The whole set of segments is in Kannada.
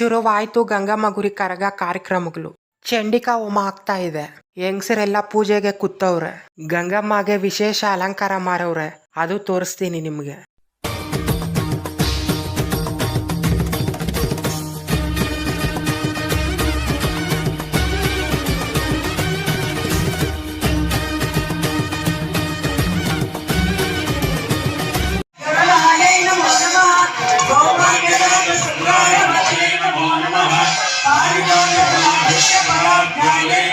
ಶುರುವಾಯ್ತು ಗಂಗಮ್ಮ ಗುರಿ ಕರಗ ಕಾರ್ಯಕ್ರಮಗಳು. ಚಂಡಿಕಾ ಹೋಮ ಆಗ್ತಾ ಇದೆ. ಹೆಂಗಸರೆಲ್ಲ ಪೂಜೆಗೆ ಕೂತವ್ರೆ. ಗಂಗಮ್ಮಗೆ ವಿಶೇಷ ಅಲಂಕಾರ ಮಾಡವ್ರೆ ಅದು ತೋರಿಸ್ತೀನಿ ನಿಮ್ಗೆ. I want to Hare Krishna, Hare Krishna,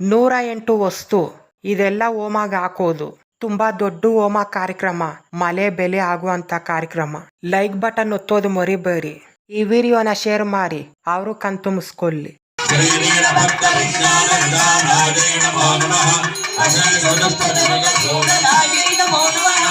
ನೂರ ಎಂಟು ವಸ್ತು, ಇದೆಲ್ಲ ಹೋಮಾಗ ಹಾಕೋದು. ತುಂಬಾ ದೊಡ್ಡ ಹೋಮ ಕಾರ್ಯಕ್ರಮ, ಮಳೆ ಬೆಲೆ ಆಗುವಂತ ಕಾರ್ಯಕ್ರಮ. ಲೈಕ್ ಬಟನ್ ಒತ್ತೋದು ಮರಿಬೇಡಿ. ಈ ವಿಡಿಯೋನ ಶೇರ್ ಮಾಡಿ, ಅವರು ಕಣ್ತುಂಬಿಸ್ಕೊಳ್ಳಿ ಗಂಗಮ್ಮ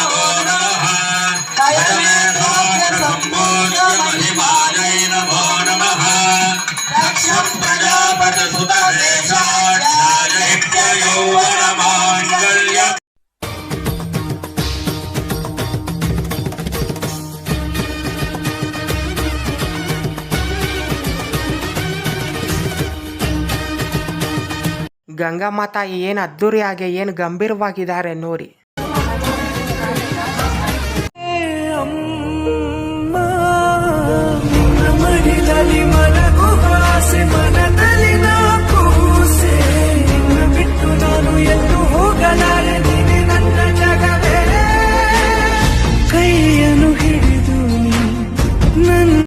ತಾಯಿ ಏನು ಅದ್ದೂರಿಯಾಗಿ ಏನು ಗಂಭೀರವಾಗಿದ್ದಾರೆ ನೋಡಿ.